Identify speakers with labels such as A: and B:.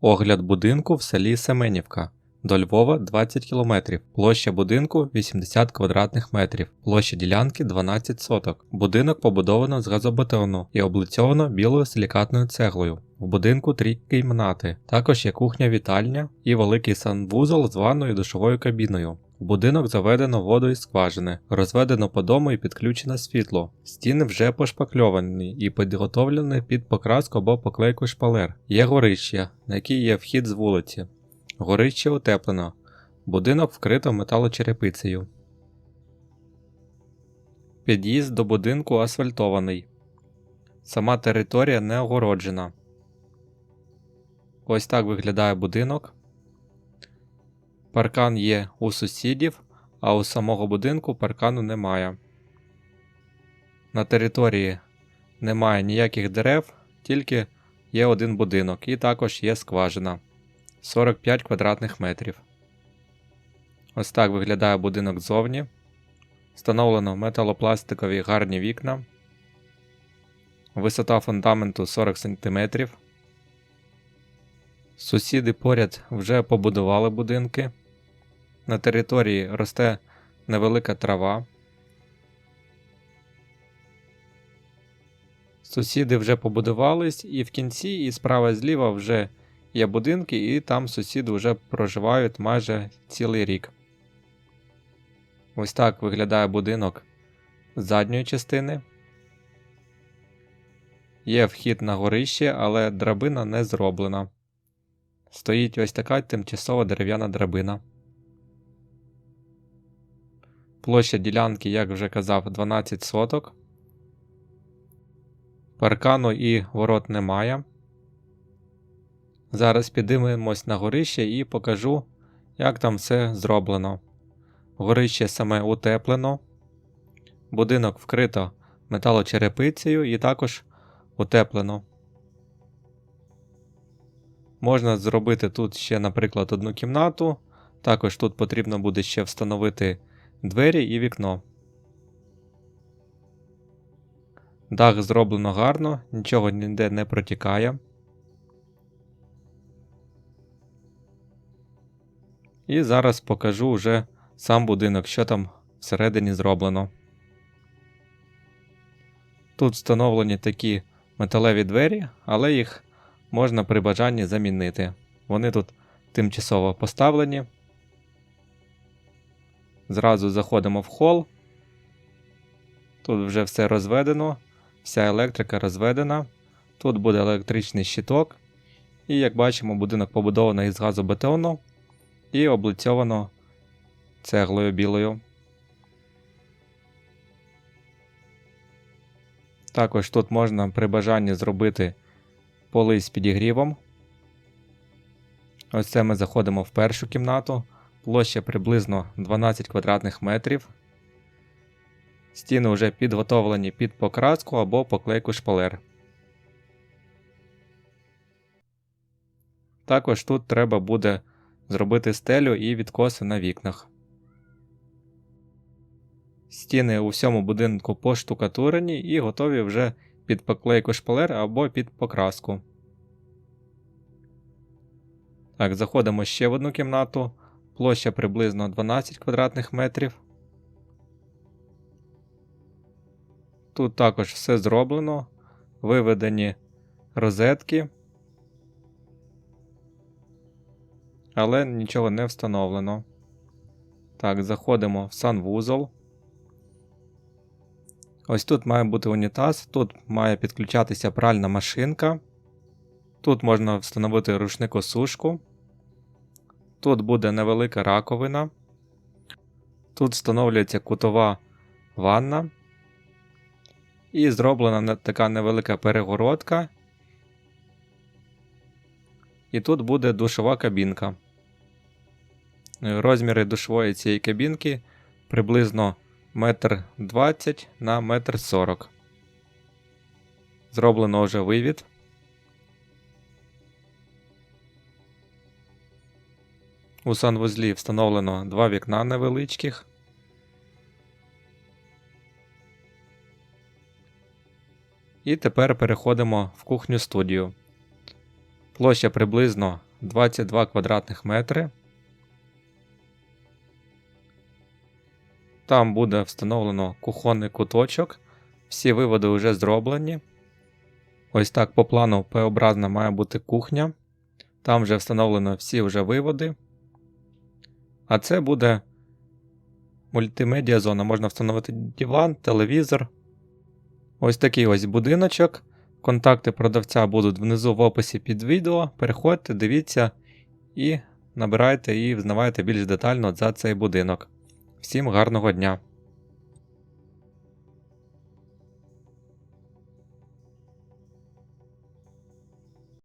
A: Огляд будинку в селі Семенівка. До Львова 20 км. Площа будинку 80 квадратних метрів. Площа ділянки 12 соток. Будинок побудовано з газобетону і облицьовано білою силікатною цеглою. В будинку три кімнати. Також є кухня-вітальня і великий санвузол з ванною і душовою кабіною. Будинок заведено воду із скважини, розведено по дому і підключено світло. Стіни вже пошпакльовані і підготовлені під покраску або поклейку шпалер. Є горище, на якій є вхід з вулиці. Горище утеплено. Будинок вкрито металочерепицею. Під'їзд до будинку асфальтований. Сама територія не огороджена. Ось так виглядає будинок. Паркан є у сусідів, а у самого будинку паркану немає. На території немає ніяких дерев, тільки є один будинок і також є скважина 45 квадратних метрів. Ось так виглядає будинок ззовні. Встановлено металопластикові гарні вікна. Висота фундаменту 40 см. Сусіди поряд вже побудували будинки. На території росте невелика трава. Сусіди вже побудувались, і в кінці, і справа і зліва вже є будинки, і там сусіди вже проживають майже цілий рік. Ось так виглядає будинок задньої частини. Є вхід на горище, але драбина не зроблена. Стоїть ось така тимчасова дерев'яна драбина. Площа ділянки, як вже казав, 12 соток. Паркану і ворот немає. Зараз підіймемось на горище і покажу, як там все зроблено. Горище саме утеплено, будинок вкрито металочерепицею і також утеплено. Можна зробити тут ще, наприклад, одну кімнату. Також тут потрібно буде ще встановити двері і вікно. Дах зроблено гарно, нічого ніде не протікає. І зараз покажу вже сам будинок, що там всередині зроблено. Тут встановлені такі металеві двері, але їх можна при бажанні замінити. Вони тут тимчасово поставлені. Зразу заходимо в хол. Тут вже все розведено, вся електрика розведена. Тут буде електричний щиток. І, як бачимо, будинок побудований із газобетону і облицьовано цеглою білою. Також тут можна при бажанні зробити поли з підігрівом. Ось це ми заходимо в першу кімнату. Площа приблизно 12 квадратних метрів. Стіни вже підготовлені під покраску або поклейку шпалер. Також тут треба буде зробити стелю і відкоси на вікнах. Стіни у всьому будинку поштукатурені і готові вже під поклейку шпалер або під покраску. Так, заходимо ще в одну кімнату. Площа приблизно 12 квадратних метрів. Тут також все зроблено, виведені розетки, але нічого не встановлено. Так, заходимо в санвузол. Ось тут має бути унітаз, тут має підключатися пральна машинка. Тут можна встановити рушникосушку. Тут буде невелика раковина. Тут встановлюється кутова ванна. І зроблена така невелика перегородка. І тут буде душова кабінка. Розміри душової цієї кабінки приблизно 1,20 на 1,40 м. Зроблено вже вивід. У санвузлі встановлено два вікна невеличких. І тепер переходимо в кухню студію. Площа приблизно 22 квадратних метри. Там буде встановлено кухонний куточок. Всі виводи вже зроблені. Ось так по плану П-образна має бути кухня. Там вже встановлено всі вже виводи. А це буде мультимедіа зона. Можна встановити диван, телевізор. Ось такий ось будиночок. Контакти продавця будуть внизу в описі під відео. Переходьте, дивіться і набирайте і взнавайте більш детально за цей будинок. Всім гарного дня!